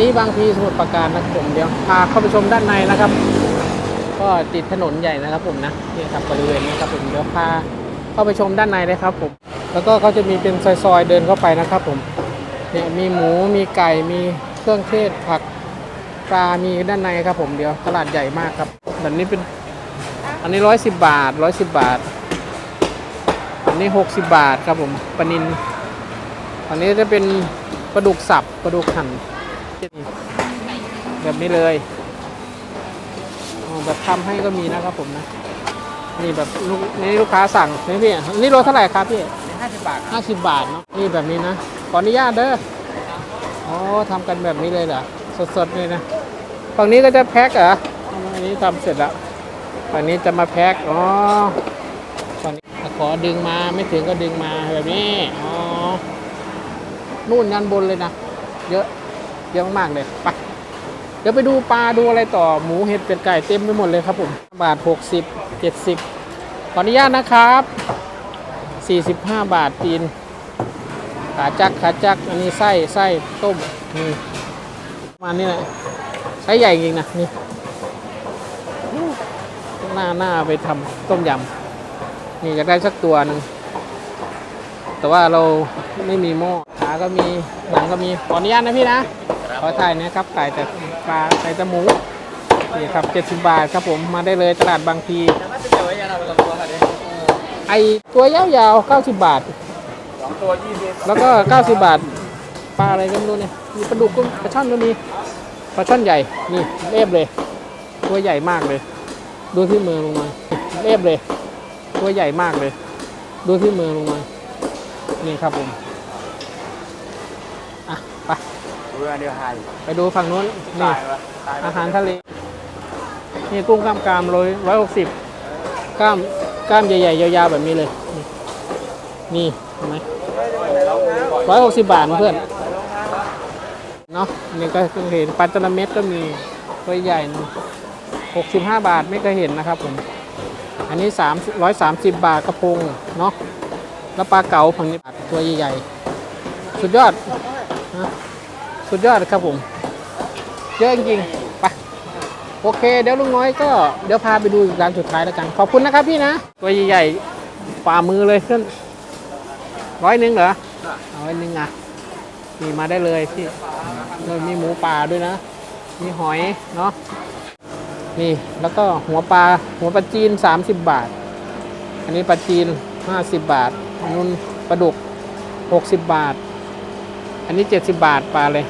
นี้บางพีสมุทรปราการนะครับผมเดี๋ยวพาเข้าไปชมด้านในนะครับ ก็ติดถนนใหญ่นะครับผมนะนี่ครับบริเวณนี้ครับผมเดี๋ยวพาเข้าไปชมด้านในเลยครับผมแล้วก็เขาจะมีเป็นซอยๆเดินเข้าไปนะครับผมเนี่ยมีหมูมีไก่มีเครื่องเทศผักปลามีด้านในครับผมเดี๋ยวตลาดใหญ่มากครับแบบนี้เป็นอันนี้ร้อยสิบบาทร้อยสิบบาท อันนี้หกสิบบาทครับผมปลานินอันนี้จะเป็นปลาดุกสับปลาดุกหั่น แบบนี้เลยอ๋อแบบทำให้ก็มีนะครับผมนะนี่แบบลูกนี่ลูกค้าสั่งนี่พี่อันนี่โลเท่าไหร่ครับพี่ห้าสิบบาทห้าสิบบาทเนาะนี่แบบนี้นะขออนุญาตเด้ออ๋อทำกันแบบนี้เลยเหรอสดๆเลยนะฝั่งนี้ก็จะแพ็คเหรออันนี้ทำเสร็จแล้วฝั่งนี้จะมาแพ็คอ๋อฝั่งนี้ขอดึงมาไม่ถึงก็ดึงมาแบบนี้อ๋อนู่นยันบนเลยนะเยอะ เยอะมากๆเลยไปเดี๋ยวไปดูปลาดูอะไรต่อหมูเห็ดเป็ดไก่เต็มไปหมดเลยครับผมบาทหกสิบเจ็ดสิบขออนุญาตนะครับ 45 บาทตีนขาจักขาจักอันนี้ไส้ไส้ต้มนี่มานี้แหละไส้ใหญ่จริงนะนี่หน้าหน้าไปทำต้มยำนี่อยากได้สักตัวหนึงแต่ว่าเราไม่มีหม้อ ขาก็มีหนังก็มีขออนุญาตนะพี่นะขอถ่ายนะครับไก่แต่ปลาไก่แต่หมูนี่ครับ 70 บาทครับผมมาได้เลยตลาดบางพีแต่ว่าจะเจอไว้ยังไงเราตัวค่ะเนี่ยไอตัวยาวๆ 90 บาทสองตัวยี่สิบแล้วก็ 90 บาทปลาอะไรก็ไม่รู้เนี่ยมีปลาดุกก็ปลาช่อนก็มีปลาช่อนใหญ่นี่เรียบเลย ตัวใหญ่มากเลย ดูที่มือลงมาเรียบเลย ตัวใหญ่มากเลย ดูที่มือลงมานี่ครับผมอะ ไปเรือเดียวหายไปดูฝั่งนู้นนี่ตายวะตายอาหารทะเลนี่กุ้งกล้ามกรามร้อยร้อยหกสิบกล้ามกล้ามใหญ่ๆยาวๆแบบนี้เลยนี่นี่เห็นไหมร้อยหกสิบบาทเพื่อนเนาะนี่ก็เห็นปลาจระเม็ดก็มีตัวใหญ่หกสิบห้าบาทไม่เคยเห็นนะครับผมอันนี้สามร้อยสามสิบบาทกระพงเนาะแล้วปลาเก๋าฝั่งนี้ตัวใหญ่ๆสุดยอดนะ สุดยอดครับผม เยอะจริงๆไปโอเค เดี๋ยวลุงน้อยก็เดี๋ยวพาไปดูร้านสุดท้ายแล้วกัน ขอบคุณนะครับพี่นะ ตัวใหญ่ๆฝ่ามือเลยเพื่อนร้อยหนึ่งเหรอร้อยหนึ่งอะนี่มาได้เลยพี่เออมีหมูป่าด้วยนะ มีหอยเนาะนี่แล้วก็หัวปลาหัวปลาจีน 30 บาท อันนี้ปลาจีน 50 บาทอันนู้นปลาดุก 60 บาท อันนี้ 70 บาทปลาเลย